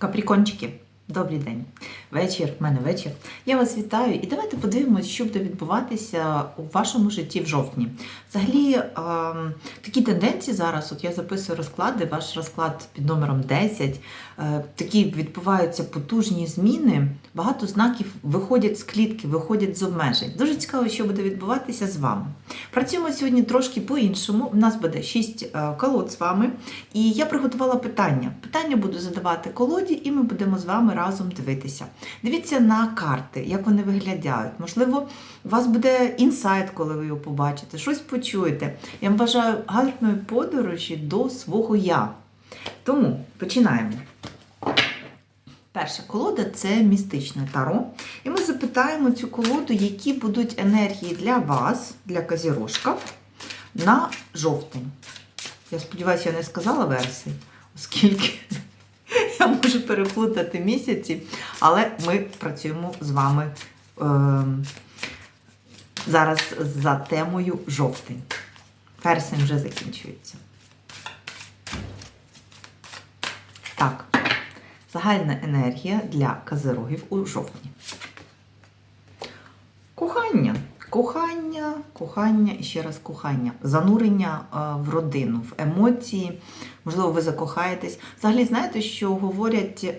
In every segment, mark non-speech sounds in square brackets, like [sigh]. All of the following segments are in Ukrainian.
Капрікончики, добрий день. Вечір, в мене вечір. Я вас вітаю і давайте подивимось, що буде відбуватися у вашому житті в жовтні. Взагалі, ем, такі тенденції зараз, от я записую розклади, ваш розклад під номером 10, е, такі відбуваються потужні зміни. Багато знаків виходять з клітки, виходять з обмежень. Дуже цікаво, що буде відбуватися з вами. Працюємо сьогодні трошки по-іншому. У нас буде 6 колод з вами. І я приготувала питання. Питання буду задавати колоді, і ми будемо з вами разом дивитися. Дивіться на карти, як вони виглядають. Можливо, у вас буде інсайт, коли ви його побачите, щось почуєте. Я вам бажаю гарної подорожі до свого я. Тому починаємо. Перша колода це містичне таро. І ми запитаємо цю колоду, які будуть енергії для вас, для казірожків, на жовтень. Я сподіваюся, я не сказала версії, оскільки можу переплутати місяці, але ми працюємо з вами е, зараз за темою жовтень. Вересень вже закінчується. Так, загальна енергія для казирогів у жовтні. Кохання. Кохання, кохання і ще раз кохання, занурення е, в родину, в емоції. Можливо, ви закохаєтесь. Взагалі, знаєте, що говорять, е,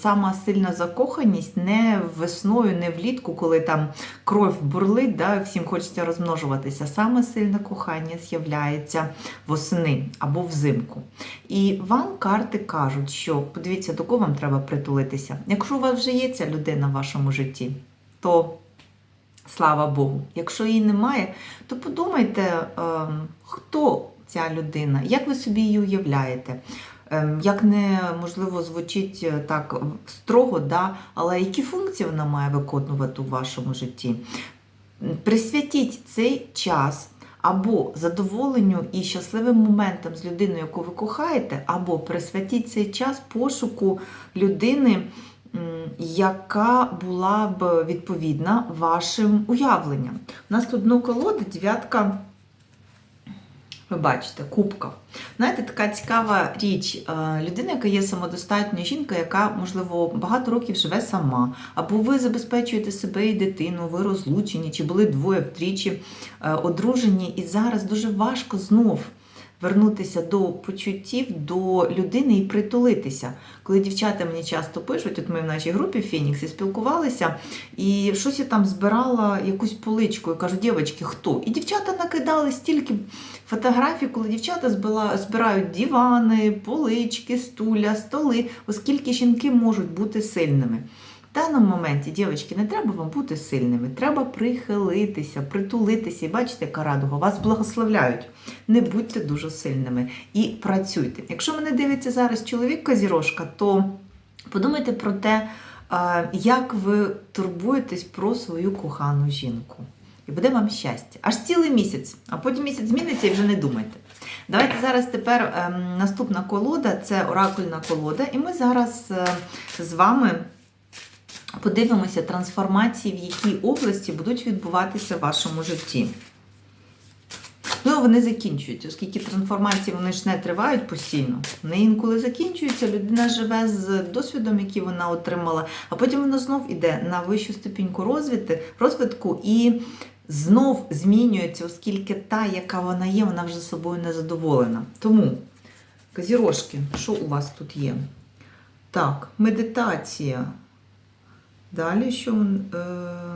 сама сильна закоханість не весною, не влітку, коли там кров бурлить, да, всім хочеться розмножуватися. Саме сильне кохання з'являється восени або взимку. І вам карти кажуть, що подивіться, до кого вам треба притулитися. Якщо у вас вже є ця людина в вашому житті, то Слава Богу. Якщо її немає, то подумайте, ем, хто ця людина, як ви собі її уявляєте. Ем, Як не можливо звучить е, так строго, да? але які функції вона має виконувати у вашому житті? Присвятіть цей час або задоволенню і щасливим моментом з людиною, яку ви кохаєте, або присвятіть цей час пошуку людини, яка була б відповідна вашим уявленням. У нас тут дно колоди, дев'ятка. Ви бачите, кубка. Знаєте, така цікава річ. Е, Людина, яка є самодостатньою, жінка, яка, можливо, багато років живе сама, або ви забезпечуєте себе і дитину, ви розлучені, чи були двоє втричі е, одружені, і зараз дуже важко знов вернутися до почуттів, до людини і притулитися. Коли дівчата мені часто пишуть, от ми в нашій групі Фенікс і спілкувалися, і щось я там збирала якусь поличку і кажу, дівчатки, хто? І дівчата накидали стільки фотографій, коли дівчата збирають дивани, полички, стуля, столи, оскільки жінки можуть бути сильними. В даному моменті, дівчатки, не треба вам бути сильними, треба прихилитися, притулитися. І бачите, яка радуга, вас благословляють. Не будьте дуже сильними і працюйте. Якщо мене дивиться зараз чоловік Козірошка, то подумайте про те, як ви турбуєтесь про свою кохану жінку. І буде вам щастя. Аж цілий місяць, а потім місяць зміниться і вже не думайте. Давайте зараз тепер ем, наступна колода це оракульна колода, і ми зараз е, з вами подивимося трансформації, в якій області будуть відбуватися в вашому житті. Ну, вони закінчуються, оскільки трансформації вони ж не тривають постійно. Вони інколи закінчуються, людина живе з досвідом, який вона отримала, а потім вона знов іде на вищу ступіньку розвитку, розвитку і знов змінюється, оскільки та, яка вона є, вона вже собою не задоволена. Тому, казірошки, що у вас тут є? Так, медитація. Далі що. Е...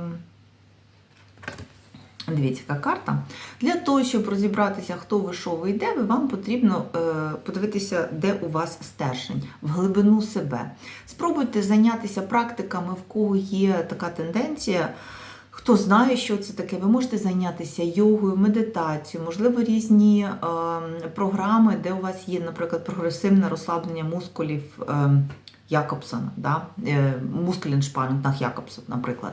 Дивіться, яка карта. Для того, щоб розібратися, хто ви, що ви і де, ви, вам потрібно е, подивитися, де у вас стержень, в глибину себе. Спробуйте зайнятися практиками, в кого є така тенденція. Хто знає, що це таке, ви можете зайнятися йогою, медитацією, можливо, різні е, програми, де у вас є, наприклад, прогресивне розслаблення мускулів. Е, Якобсона, да? Мускуліншпанінг nach Якобсон, наприклад.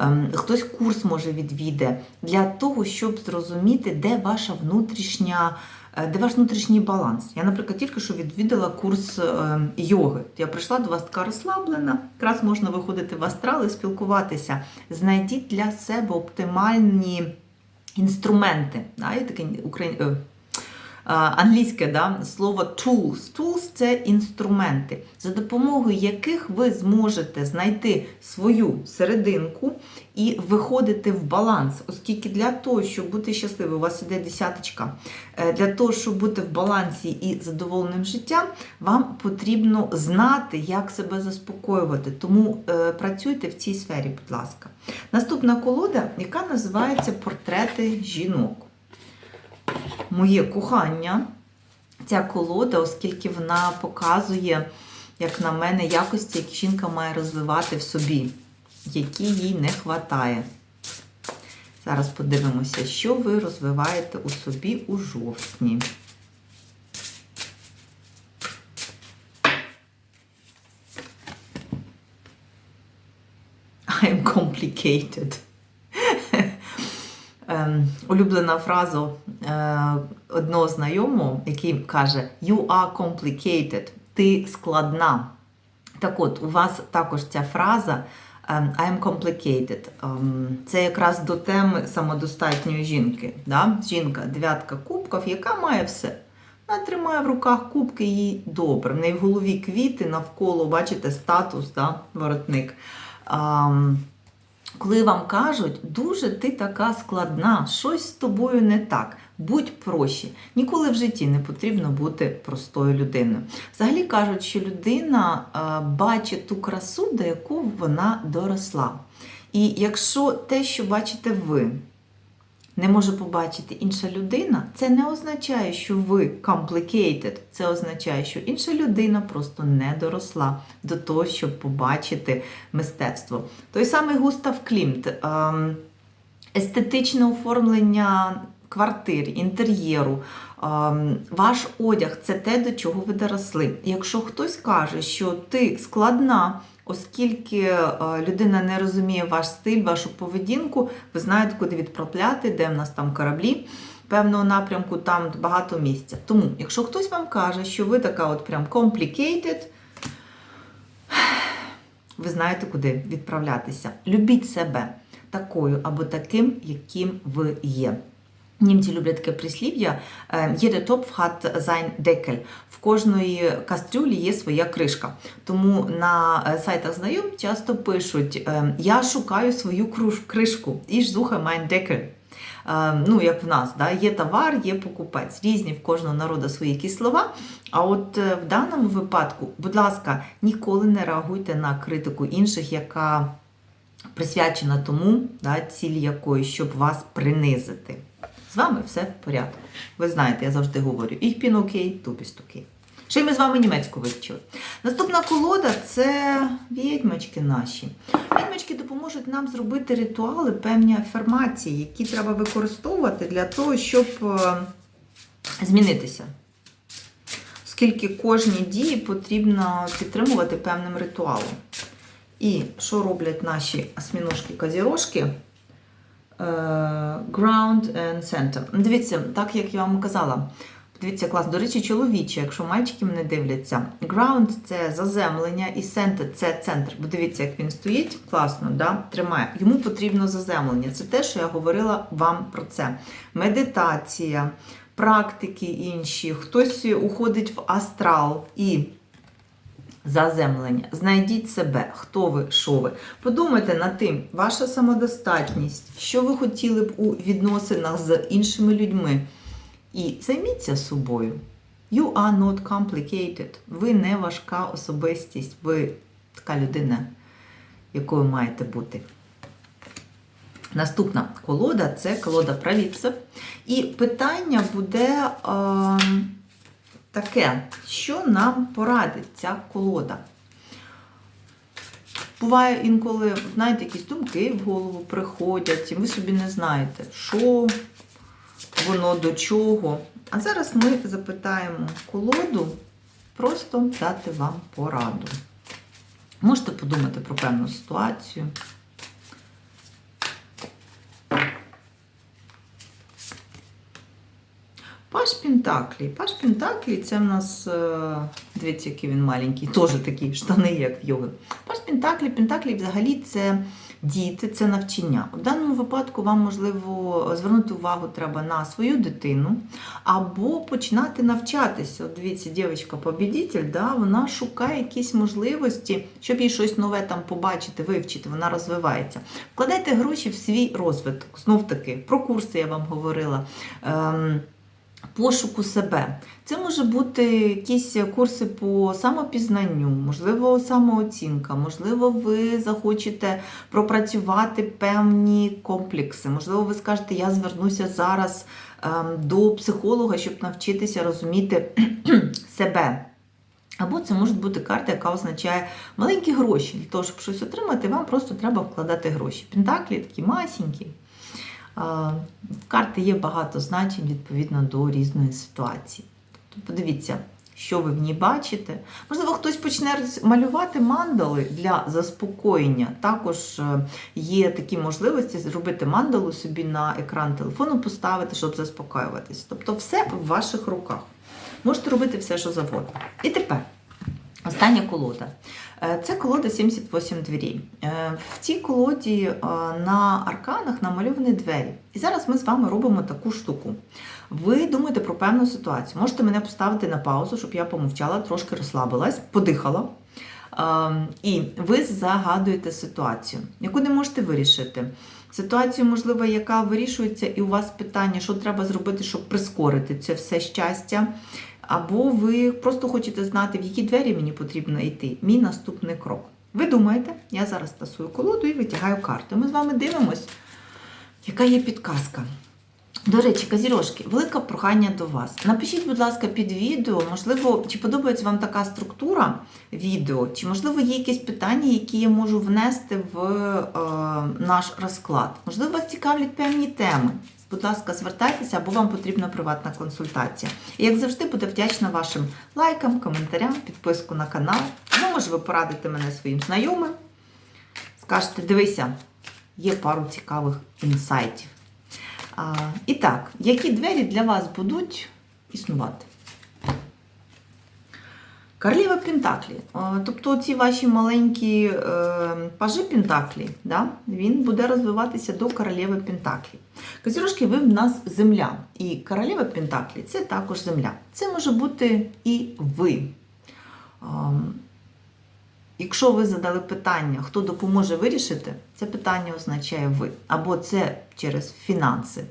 Ем, Хтось курс може відвіде для того, щоб зрозуміти, де ваша внутрішня, е, де ваш внутрішній баланс. Я, наприклад, тільки що відвідала курс е, йоги. Я прийшла до вас така розслаблена, якраз можна виходити в астрал і спілкуватися. Знайдіть для себе оптимальні інструменти. Да? Є такий е, англійське да, слово tools. Tools – це інструменти, за допомогою яких ви зможете знайти свою серединку і виходити в баланс, оскільки для того, щоб бути щасливим, у вас іде десяточка. Е, Для того, щоб бути в балансі і задоволеним життям, вам потрібно знати, як себе заспокоювати. Тому е, працюйте в цій сфері, будь ласка. Наступна колода, яка називається Портрети жінок. Моє кохання. Ця колода, оскільки вона показує, як на мене, якості, які жінка має розвивати в собі, які їй не вистачає. Зараз подивимося, що ви розвиваєте у собі у жовтні. I'm complicated. [laughs] Ем, улюблена фраза одного знайомого, який каже: You are complicated, ти складна. Так от, у вас також ця фраза ем, I am complicated. Ем, Це якраз до теми самодостатньої жінки. Да? Жінка, дев'ятка кубків, яка має все. Вона тримає в руках кубки, їй добре. В неї в голові квіти навколо, бачите, статус, да? воротник. Ем, коли вам кажуть, дуже ти така складна, щось з тобою не так, будь проще. Ніколи в житті не потрібно бути простою людиною. Взагалі кажуть, що людина е, бачить ту красу, до яку вона доросла. І якщо те, що бачите ви, не може побачити інша людина, це не означає, що ви complicated. Це означає, що інша людина просто не доросла до того, щоб побачити мистецтво. Той самий Густав Клімт, ем, естетичне оформлення квартир, інтер'єру, ем, ваш одяг це те, до чого ви доросли. Якщо хтось каже, що ти складна, оскільки е, людина не розуміє ваш стиль, вашу поведінку, ви знаєте, куди відправляти, де в нас там кораблі. Певного напрямку там багато місця. Тому, якщо хтось вам каже, що ви така от прям complicated, ви знаєте, куди відправлятися. Любіть себе такою або таким, яким ви є. Німці люблять таке прислів'я «Jeder Topf hat sein Deckel». В кожної кастрюлі є своя кришка. Тому на е, сайтах знайом часто пишуть е, «Я шукаю свою кришку, і зухай mein Deckel». Е, Ну, як в нас, да? є товар, є покупець. Різні в кожного народу свої якісь слова. А от е, в даному випадку, будь ласка, ніколи не реагуйте на критику інших, яка присвячена тому, да, ціль якої, щоб вас принизити. З вами все в порядку. Ви знаєте, я завжди говорю: ich bin okay, du bist. Ще й ми з вами німецьку вивчили. Наступна колода це відьмачки наші. Відьмачки допоможуть нам зробити ритуали, певні афірмації, які треба використовувати для того, щоб е, змінитися. Оскільки кожні дії потрібно підтримувати певним ритуалом. І що роблять наші осьміножки-казірожки? Е, Ground and Center. Дивіться, так як я вам казала, дивіться клас. До речі, чоловіче, якщо мальчики мене дивляться, ground це заземлення, і center це центр. Бо дивіться, як він стоїть, класно, да? тримає. Йому потрібно заземлення. Це те, що я говорила вам про це. Медитація, практики інші, хтось уходить в астрал і. Заземлення. Знайдіть себе, хто ви, що ви. Подумайте над тим, ваша самодостатність, що ви хотіли б у відносинах з іншими людьми. І займіться собою. You are not complicated. Ви не важка особистість. Ви така людина, якою маєте бути. Наступна колода це колода правіцев. І питання буде. Е таке, що нам порадить ця колода. Буває інколи, знаєте, якісь думки в голову приходять, і ви собі не знаєте, що воно до чого. А зараз ми запитаємо колоду, просто дати вам пораду. Можете подумати про певну ситуацію. Паш Пентаклі. Паш Пентаклі це в нас, е, дивіться, який він маленький, теж такі штани, як в йоги. Паш Пентаклі, Пентаклі взагалі це діти, це навчання. У даному випадку вам, можливо, звернути увагу треба на свою дитину або починати навчатися. От дивіться, дівчинка побідітель да, вона шукає якісь можливості, щоб їй щось нове там побачити, вивчити, вона розвивається. Вкладайте гроші в свій розвиток. Знов таки, про курси я вам говорила. Ем, Пошуку себе. Це може бути якісь курси по самопізнанню, можливо, самооцінка, можливо, ви захочете пропрацювати певні комплекси. Можливо, ви скажете, я звернуся зараз ем, до психолога, щоб навчитися розуміти [clears throat] себе. Або це може бути карта, яка означає маленькі гроші. Для того, щоб щось отримати, вам просто треба вкладати гроші. Пентаклі такі масенькі. В карти є багато значень відповідно до різної ситуації. Тобто подивіться, що ви в ній бачите. Можливо, хтось почне малювати мандали для заспокоєння. Також е, є такі можливості зробити мандалу собі на екран телефону поставити, щоб заспокоюватися. Тобто все в ваших руках. Можете робити все, що завгодно. І тепер. Остання колода. Е, Це колода 78 дверей. Е, В цій колоді е, на арканах намальовані двері. І зараз ми з вами робимо таку штуку. Ви думаєте про певну ситуацію. Можете мене поставити на паузу, щоб я помовчала, трошки розслабилась, подихала. Е, І ви загадуєте ситуацію, яку не можете вирішити. Ситуацію, можливо, яка вирішується, і у вас питання, що треба зробити, щоб прискорити це все щастя. Або ви просто хочете знати, в які двері мені потрібно йти. Мій наступний крок. Ви думаєте, я зараз тасую колоду і витягаю карту. Ми з вами дивимось, яка є підказка. До речі, казірожки, велике прохання до вас. Напишіть, будь ласка, під відео, можливо, чи подобається вам така структура відео, чи, можливо, є якісь питання, які я можу внести в е, наш розклад. Можливо, вас цікавлять певні теми. Будь ласка, звертайтеся, або вам потрібна приватна консультація. І як завжди, буду вдячна вашим лайкам, коментарям, підписку на канал. Ну, може, ви порадите мене своїм знайомим. Скажете, дивися, є пару цікавих інсайтів. А, і так, які двері для вас будуть існувати? Королева Пентаклі. Тобто ці ваші маленькі е, пажі Пентаклі, да, він буде розвиватися до королеви Пентаклі. Козірожки, ви в нас земля. І королева Пентаклі це також земля. Це може бути і ви. А, Якщо ви задали питання, хто допоможе вирішити, це питання означає ви. Або це через фінанси.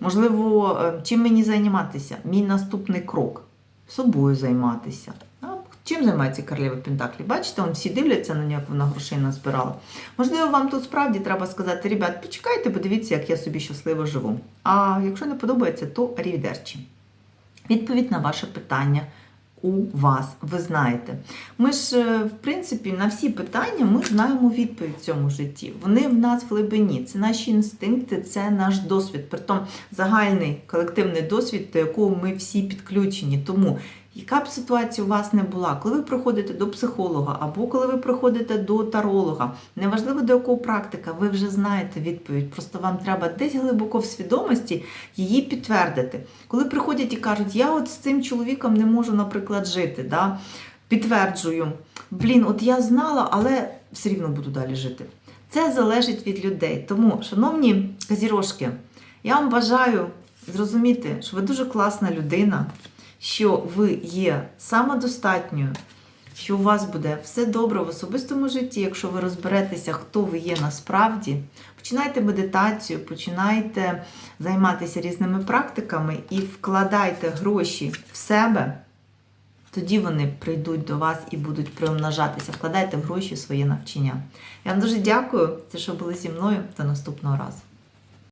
Можливо, е, чим мені займатися? Мій наступний крок собою займатися. Чим займається королева Пентаклі? Бачите, вон всі дивляться на нього, як вона грошей назбирала. Можливо, вам тут справді треба сказати, ребят, почекайте, подивіться, як я собі щасливо живу. А якщо не подобається, то арівдерчі. Відповідь на ваше питання у вас, ви знаєте. Ми ж, е, в принципі, на всі питання ми знаємо відповідь в цьому житті. Вони в нас в глибині, це наші інстинкти, це наш досвід. Притом загальний колективний досвід, до якого ми всі підключені. Тому яка б ситуація у вас не була, коли ви приходите до психолога або коли ви приходите до таролога, неважливо до якого практика, ви вже знаєте відповідь. Просто вам треба десь глибоко в свідомості її підтвердити. Коли приходять і кажуть, я от з цим чоловіком не можу, наприклад, жити. Да? Підтверджую, блін, от я знала, але все рівно буду далі жити. Це залежить від людей. Тому, шановні казірожки, я вам бажаю зрозуміти, що ви дуже класна людина що ви є самодостатньою, що у вас буде все добре в особистому житті, якщо ви розберетеся, хто ви є насправді. Починайте медитацію, починайте займатися різними практиками і вкладайте гроші в себе. Тоді вони прийдуть до вас і будуть приумножатися. Вкладайте в гроші своє навчання. Я вам дуже дякую, що були зі мною. До наступного разу.